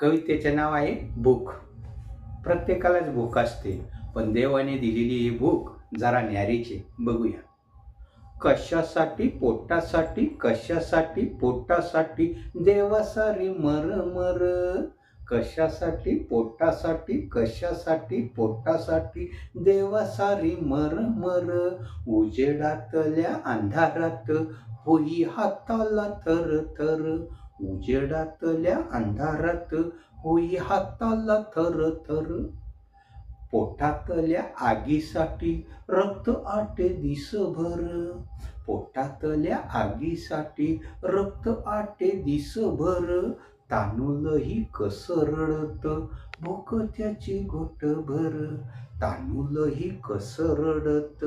कवितेचे नाव आहे भूक प्रत्येकालाच भूक असते पण देवाने दिलेली ही भूक जरा न्यारीची. बघूया. कशासाठी पोटासाठी कशासाठी पोटासाठी देवासारी मर मर. कशासाठी पोटासाठी कशासाठी पोटासाठी देवासारी मर मर. उजेडातल्या अंधारात होई हाताला थर थर उजेडातल्या अंधारात होई हाताला थर थर. पोटातल्या आगीसाठी रक्त आटे दिसभर. पोटातल्या आगीसाठी रक्त आटे दिसभर. तांदूळही कस रडत? भूक त्याची घोटभर तांदूळही कस रडत?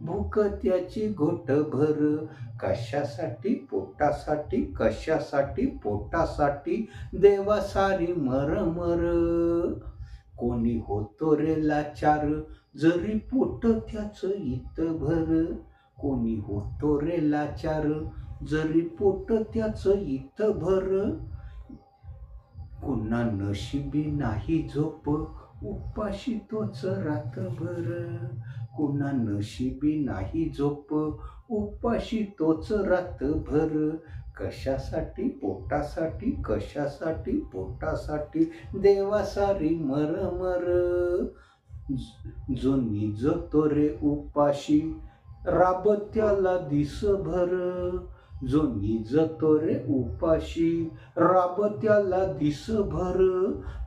भूक त्याची घोटभर कशासाठी? पोटासाठी. कशासाठी? पोटासाठी. देवा सारी मर मर कोणी होतो रे लाचार? जरी पोट त्याच इतभर. कोणी होतो रे लाचार? जरी पोट त्याच इतभर. कुणा नशिबी नाही झोप उपाशी तोच रात्रभर कुणा नशिबी नाही झोप उपाशी तोच रातभर कशासाठी? पोटासाठी कशासाठी? पोटासाठी देवासारी मरमर जो निजतो रे उपाशी राबत्याला दिसभर. जो निजतो रे उपाशी राबत्याला दिसभर.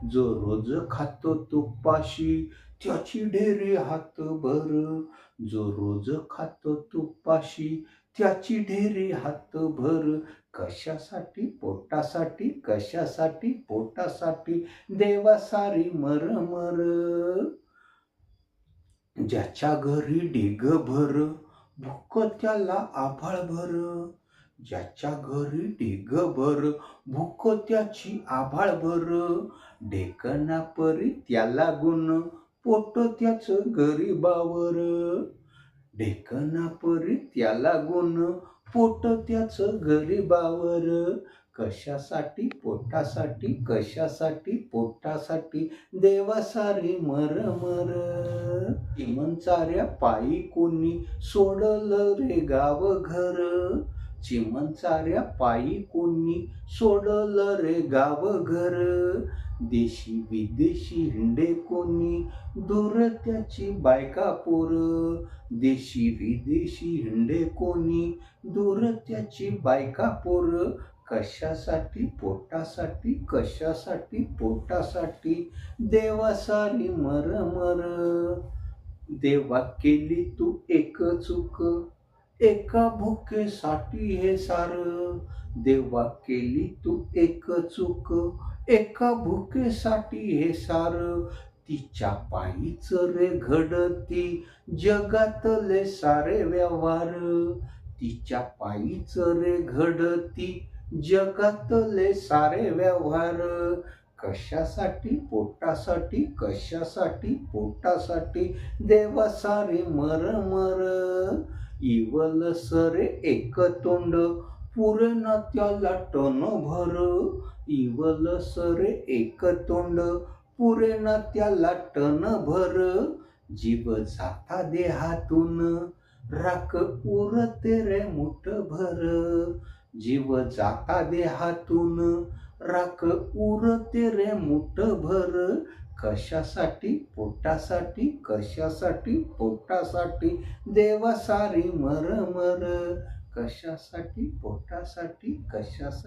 जो रोज खातो तुपाशी त्याची ढेरे हातभर. जो रोज खातो तुपाशी त्याची ढेरे हातभर. कशासाठी? पोटासाठी? कशासाठी? पोटासाठी. देवासारी मरमर. ज्याच्या घरी ढेगभर भूक त्याला आभाळ भर ज्याच्या घरी ढेगभर भूक त्याची आभाळभर ढेकना परी त्याला गुण पोट त्याच गरीबावर. ढेकना परी त्याला गुण पोट त्याच गरीबावर. कशासाठी? पोटासाठी कशासाठी? पोटासाठी देवासारी मरमर साऱ्या पायी कोणी सोडलं रे गाव घर चिमणचाऱ्या पायी कोणी सोडलं रे गाव घर. देशी विदेशी हिंडे कोणी दूर त्याची बायका पोर. देशी विदेशी हिंडे कोणी दूर त्याची बायका पोर. कशासाठी पोटासाठी कशासाठी पोटासाठी देवासारी मर देवा केली तू एक चुक. एका भुकेसाठी हे सार. देवा केली तू एक चूक. एका भुकेसाठी हे सार. तिच्या पायीच रे घडती जगातले सारे व्यवहार. तिच्या पायीच रे घडती जगातले सारे व्यवहार. कशासाठी पोटासाठी कशासाठी पोटासाठी? देवासारे मर इवल सरे एक तोंड पुरण त्याला टन भर. इवल सरे एक तोंड पुरेन त्याला टन भर. जीव जाता देहातून राख उरते रे मुठ भर जीव जाता देहातून राख उरते रे मुठ भर कशासाठी? पोटासाठी? कशासाठी? पोटासाठी. देवा सारी मर मर कशासाठी? पोटासाठी? कशासाठी?